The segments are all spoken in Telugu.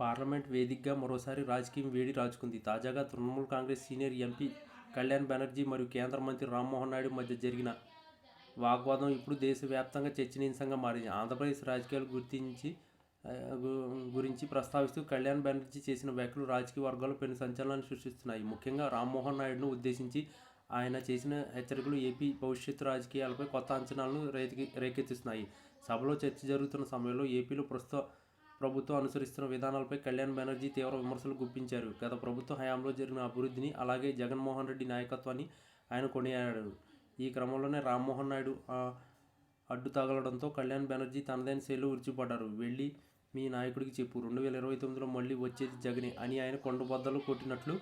పార్లమెంట్ వేదికగా మరోసారి రాజకీయం వేడి రాజుకుంది. తాజాగా తృణమూల్ కాంగ్రెస్ సీనియర్ ఎంపీ కళ్యాణ్ బెనర్జీ మరియు కేంద్ర మంత్రి రామ్మోహన్ నాయుడు మధ్య జరిగిన వాగ్వాదం ఇప్పుడు దేశవ్యాప్తంగా చర్చనీయాంశంగా మారింది. ఆంధ్రప్రదేశ్ రాజకీయాలు గుర్తించి గురించి ప్రస్తావిస్తూ కళ్యాణ్ బెనర్జీ చేసిన వ్యాఖ్యలు రాజకీయ వర్గాలు పెను సంచలనాన్ని సృష్టిస్తున్నాయి. ముఖ్యంగా రామ్మోహన్ నాయుడును ఉద్దేశించి ఆయన చేసిన హెచ్చరికలు ఏపీ భవిష్యత్తు రాజకీయాలపై కొత్త అంచనాలను రేకెత్తిస్తున్నాయి. సభలో చర్చ జరుగుతున్న సమయంలో ఏపీలో ప్రస్తుత ప్రభుత్వం అనుసరిస్తున్న విధానాలపై కళ్యాణ్ బెనర్జీ తీవ్ర విమర్శలు గుప్పించారు. గత ప్రభుత్వ హయాంలో జరిగిన అభివృద్ధిని, అలాగే జగన్మోహన్ రెడ్డి నాయకత్వాన్ని ఆయన కొనియాడారు. ఈ క్రమంలోనే రామ్మోహన్ నాయుడు అడ్డు తగలడంతో కళ్యాణ్ బెనర్జీ తనదైన శైలి ఉరిచిపడ్డారు వెళ్ళి మీ నాయకుడికి చెప్పు రెండు వేల ఇరవై తొమ్మిదిలో మళ్ళీ వచ్చేది జగనే అని ఆయన కొండబద్దలు కొట్టినట్లు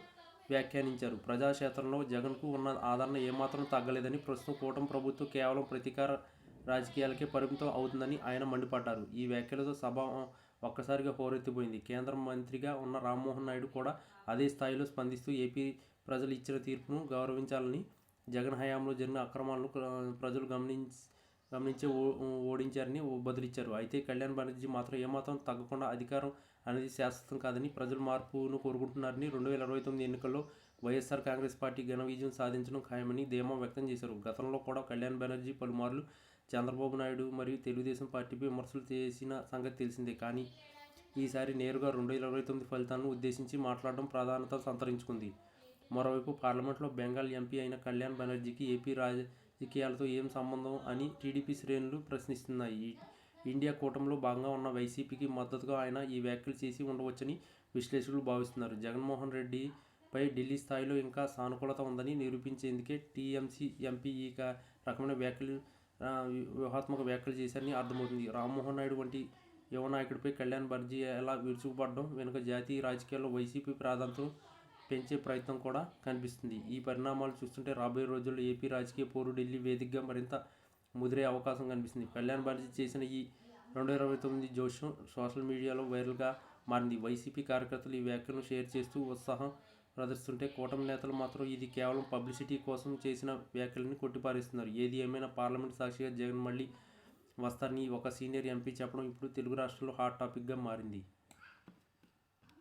వ్యాఖ్యానించారు. ప్రజాక్షేత్రంలో జగన్కు ఉన్న ఆదరణ ఏమాత్రం తగ్గలేదని, ప్రస్తుతం కూటమి ప్రభుత్వం కేవలం ప్రతీకార రాజకీయాలకే పరిమితం అవుతుందని ఆయన మండిపడ్డారు. ఈ వ్యాఖ్యలతో సభ ఒక్కసారిగా హోరెత్తిపోయింది. కేంద్ర మంత్రిగా ఉన్న రామ్మోహన్ నాయుడు కూడా అదే స్థాయిలో స్పందిస్తూ ఏపీ ప్రజలు ఇచ్చిన తీర్పును గౌరవించాలని, జగన్ హయాంలో జరిగిన అక్రమాలను ప్రజలు గమనించి గమనించే ఓడించారని బదులిచ్చారు. అయితే కళ్యాణ్ బెనర్జీ మాత్రం ఏమాత్రం తగ్గకుండా అధికారం అనేది శాశ్వతం కాదని, ప్రజలు మార్పును కోరుకుంటున్నారని, రెండు వేల ఇరవై తొమ్మిది ఎన్నికల్లో వైఎస్ఆర్ కాంగ్రెస్ పార్టీ ఘన విజయం సాధించడం ఖాయమని ధీమా వ్యక్తం చేశారు. గతంలో కూడా కళ్యాణ్ బెనర్జీ పలుమార్లు చంద్రబాబు నాయుడు మరియు తెలుగుదేశం పార్టీపై విమర్శలు చేసిన సంగతి తెలిసిందే. కానీ ఈసారి నేరుగా రెండు వేల ఇరవై తొమ్మిది ఫలితాలను ఉద్దేశించి మాట్లాడడం ప్రాధాన్యత సంతరించుకుంది. మరోవైపు పార్లమెంట్లో బెంగాల్ ఎంపీ అయిన కళ్యాణ్ బెనర్జీకి ఏపీ రాజకీయాలతో ఏం సంబంధం అని టీడీపీ శ్రేణులు ప్రశ్నిస్తున్నాయి. ఇండియా కూటమిలో భాగంగా ఉన్న వైసీపీకి మద్దతుగా ఆయన ఈ వ్యాఖ్యలు చేసి ఉండవచ్చని విశ్లేషకులు భావిస్తున్నారు. జగన్మోహన్ రెడ్డిపై ఢిల్లీ స్థాయిలో ఇంకా సానుకూలత ఉందని నిరూపించేందుకే టీఎంసీ ఎంపీ ఈ రకమైన వ్యాఖ్యలు వ్యూహాత్మక వ్యాఖ్యలు చేశారని అర్థమవుతుంది. రామ్మోహన్ నాయుడు వంటి యువ నాయకుడిపై కళ్యాణ్ బర్జీ ఎలా విరుచుకుపడడం వెనుక జాతీయ రాజకీయాల్లో వైసీపీ ప్రాధాన్యతను పెంచే ప్రయత్నం కూడా కనిపిస్తుంది. ఈ పరిణామాలు చూస్తుంటే రాబోయే రోజుల్లో ఏపీ రాజకీయ పోరు ఢిల్లీ వేదికగా మరింత ముదిరే అవకాశం కనిపిస్తుంది. కళ్యాణ్ బర్జీ చేసిన ఈ రెండు ఇరవై తొమ్మిది జోషం సోషల్ మీడియాలో వైరల్గా మారింది. వైసీపీ కార్యకర్తలు ఈ వ్యాఖ్యలను షేర్ చేస్తూ ఉత్సాహం ప్రదర్శిస్తుంటే, కూటమి నేతలు మాత్రం ఇది కేవలం పబ్లిసిటీ కోసం చేసిన వ్యాఖ్యలని కొట్టిపారేస్తున్నారు. ఏది ఏమైనా పార్లమెంట్ సాక్షిగా జగన్ మళ్ళీ వస్తారని ఒక సీనియర్ ఎంపీ చెప్పడం ఇప్పుడు తెలుగు రాష్ట్రాల్లో హాట్ టాపిక్గా మారింది.